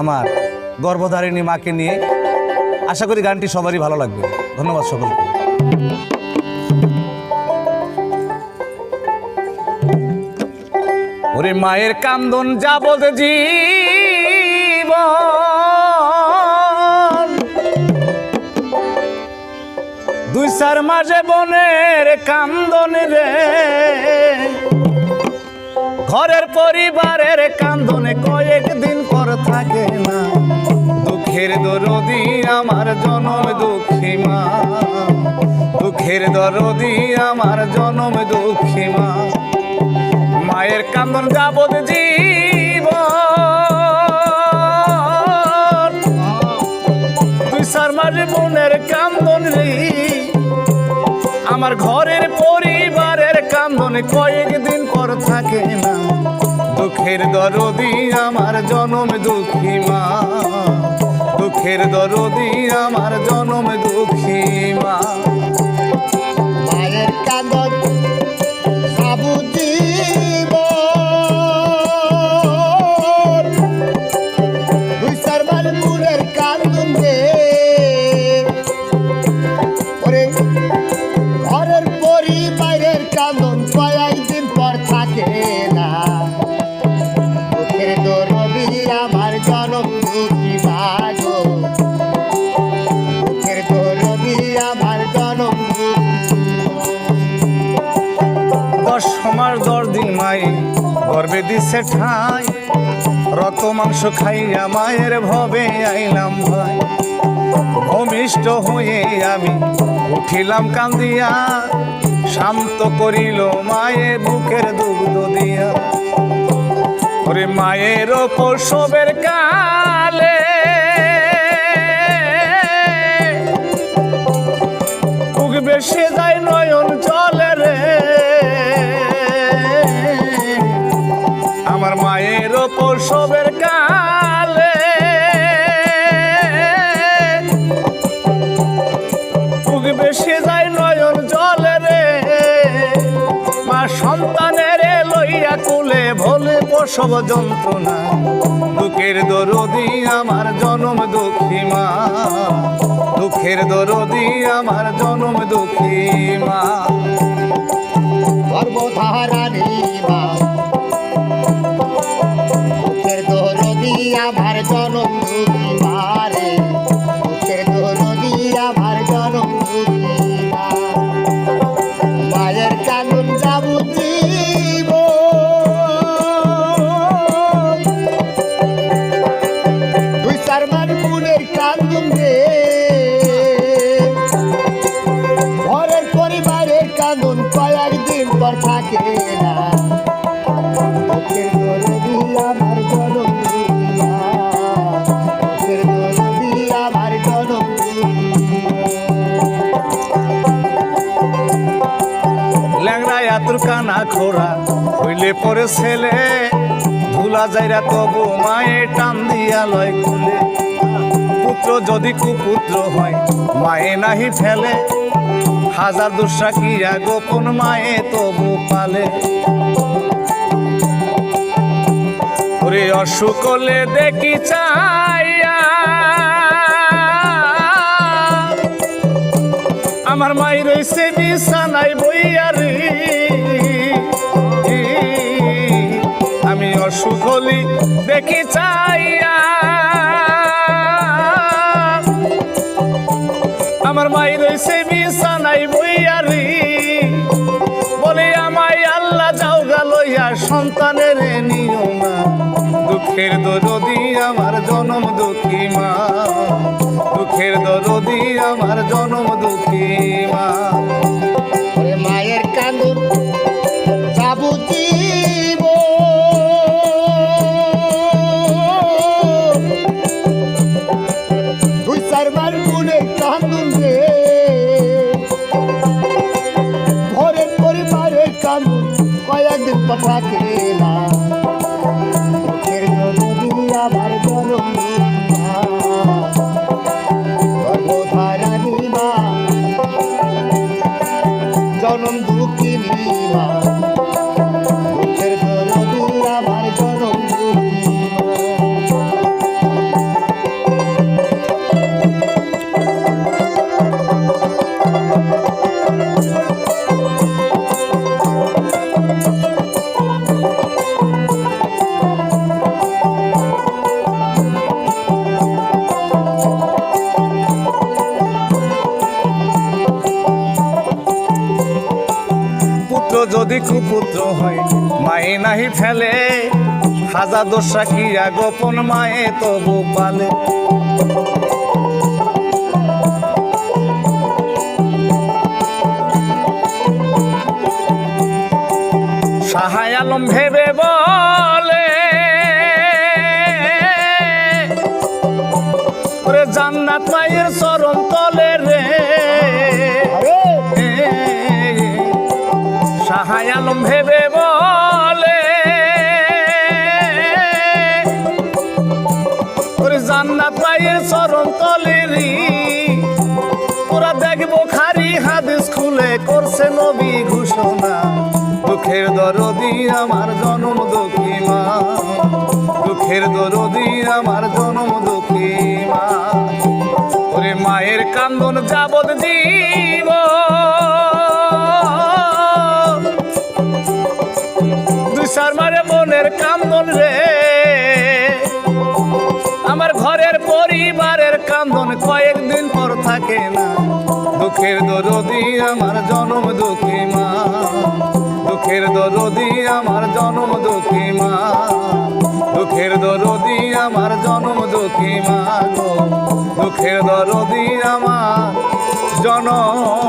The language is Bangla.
আমার গর্ভধারিণী মাকে নিয়ে আশা করি গানটি সবারই ভালো লাগবে। ধন্যবাদ সকলকে। ওরে মায়ের কান্দন যাবত জীবন। দুই চার মাঝে বনের কান্দন রে। ঘরের পরিবারের কান্দনে কয়েকদিন পর থাকে না। দুঃখের দরদি আমার জনম দুঃখী মা। দুঃখের দরদি আমার জনম দুঃখী মা। মায়ের কান্দন যাবত জীবন। দুই চার মাসে বোনের কান্দন রে। আমার ঘরের পরিবারের কান্দনে কয়েকদিন পর থাকে না। দুঃখের দরদি আমার জনম দুঃখী মা। দুঃখের দরদি আমার জনম দুঃখী মা। মায়ের কান্দন গর্বে দিছে ঠাই। রক্ত মাংস খাইয়া মায়ের ভবে আইলাম ভাই। ভূমিষ্ঠ হয়ে আমি উঠিলাম কান্দিয়া। শান্ত করিল মায়ে মায়ের প্রসবের কালে প্রসব যন্ত্রণা। দুঃখের দরদি আমার জনম দুঃখী মা। দুঃখের দরদি আমার জনম দুঃখী মা। গর্ভধারানি মা। দুঃখের দরদি আমার জনম দুঃখী মারে দুঃখের খোরা। হইলে পরে ছেলে, ধুলা যাইরা তবু টান দিয়া লয় খুলে। পুত্র যদি কুপুত্র হয়, মায়ে নাহি ফেলে। হাজার গোপন মায়ে তবু পালে। ওরে দেখি চাইয়া। আমার মাই রইছে বিছানায় বইয়ারি দেখি চাইয়া। আমার মাই রইছে বিছানায় বইয়ারি, বলে আমায় আল্লাহ যাও গালইয়া সন্তানের নিও না দুঃখের দরদি আমার জনম দুঃখী মা। দুঃখের দরদি আমার জনম দুঃখী মা। মায়ের কান্দুন থাকে না দুঃখের নদী আমার জনম গর্ভধারানী মা জনম দুঃখিনী মা নাহি ফেলে হাজার দোষা কিয়া গোপন মায়ে তবু পালে। সাহায় আলম ভেবে বলে জান্নাত মায়ের চরণ তলে রে। সাহায় আলম ভেবে বলে। জান্নাত মায়ের চরণ তলে রি ওরা দেখব খারি হাদিস খুলে করছে নবী ঘোষণা। দুঃখের দরদি আমার জনম দুঃখী মা দুঃখের দরদি আমার জনম দুঃখী মা ওরে মায়ের কান্দন যাবত জীব আমার ঘরের পরিবারের কান্দন কয়েকদিন পর থাকে না। দুঃখের দরদি আমার জন্ম দুঃখী মা। দুঃখের দরদি আমার জন্ম দুঃখী মা। দুঃখের দরদি আমার জন্ম দুঃখী মা দুঃখের দরদি আমার জনম